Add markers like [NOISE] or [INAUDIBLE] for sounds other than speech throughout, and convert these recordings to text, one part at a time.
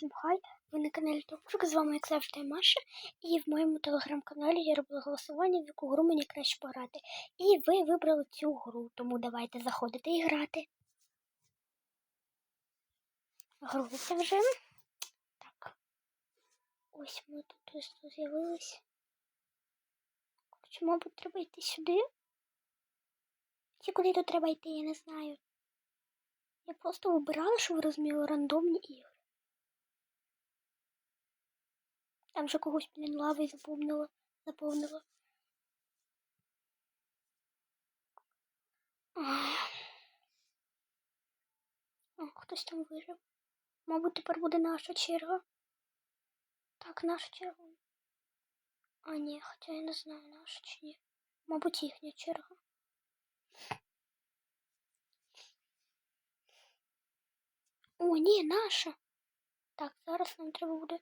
Всім хай! Ви на каналі Топчик, з вами як завжди Маша. І в моєму телеграм-каналі я робила голосування, в яку гру мені краще пограти. І ви вибрали цю гру, тому давайте заходити і грати. Грузиться вже. Так. Ось ми тут з'явились. Короче, мабуть, треба йти сюди. Чи куди тут треба йти, я не знаю. Я просто вибирала, що ви розуміли, рандомні ігри. Там вже когось, блін, лавою заповнило. заповнило. Ах. О, хтось там вижив. Мабуть, тепер буде наша черга. Так, наша черга. А, ні, хоча я не знаю, наша чи ні. Мабуть, їхня черга. О, ні, наша. Так, зараз нам треба буде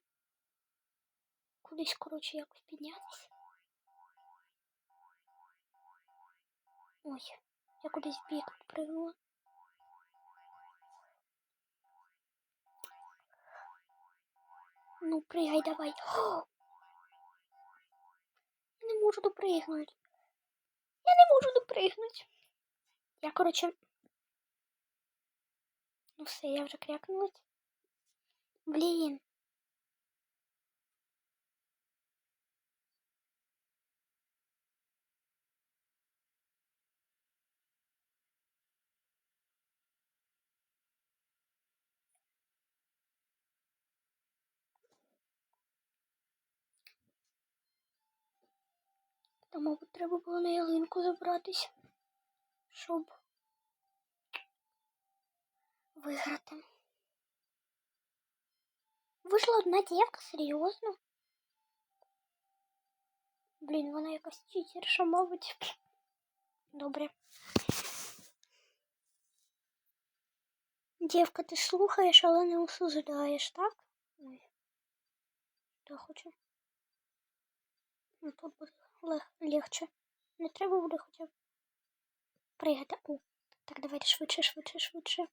кудись, коротше, якось піднятися. Ой, я кудись в бік пригнула. Ну, пригай давай. О! [GASPS] Я не можу допригнути. Я не можу допригнути. Я, коротше. Ну все, я вже крякнулась. Блін. Та, мабуть, треба було на ялинку забратись, щоб виграти. Вийшла одна дівка, серйозно? Блін, вона якась читерша, мабуть. Добре. Дівка, ти слухаєш, але не осуждаєш, так? Ой. Я хочу. Ну, тут буде лег легче. Не треба буде хоча б пригати. О, так, давайте швидше, швидше, швидше.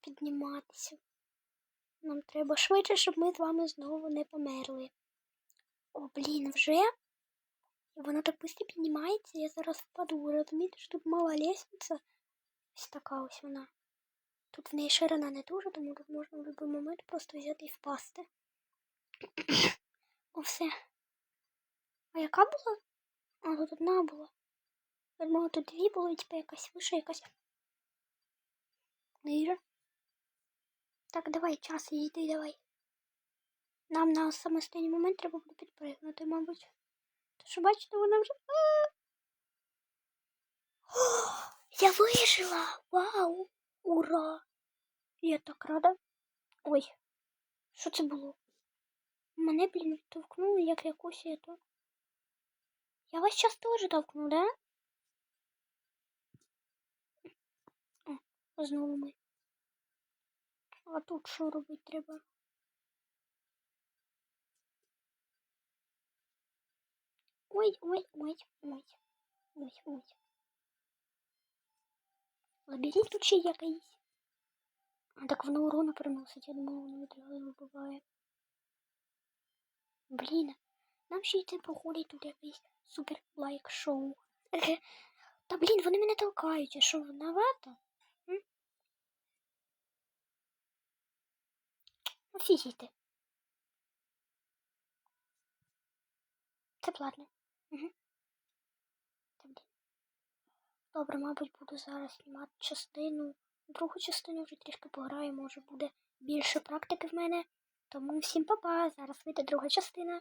Підніматися. Нам треба швидше, щоб ми з вами знову не померли. О, блін, вже? І воно так швидко піднімається, я зараз впаду. Ви розумієте, що тут мала лестниця. Ось така ось вона. Тут в неї ширина не дуже, тому тут можна в будь-який момент просто взяти і впасти. О, все. А яка була? А, тут одна була. Я думала, тут дві було, і типа якась вище, якась ниже. Так, давай, час, йди, давай. Нам на саме останній момент треба буде підпригнути, мабуть. То що бачите, вона вже. О, Я вижила! Вау! Ура! Я так рада. Ой, що це було? Мене, блін, відтовкнули, як якусь ету. Я вас сейчас тоже толкну, да? О, знову ми. А тут що робити треба? Ой, ой, ой, ой, ой, ой. Лабіринт тут ще якийсь. А так воно урона приносить, я думала, воно відразу вибиває. Блін, нам ще йти походить тут якийсь супер лайк шоу. Та блін, вони мене толкають, а що виновата? Всі сійте. Це платно. Угу. Добре, мабуть, буду зараз знімати частину. Другу частину вже трішки пограю, може буде більше практики в мене. Тому всім па-па, зараз вийде друга частина.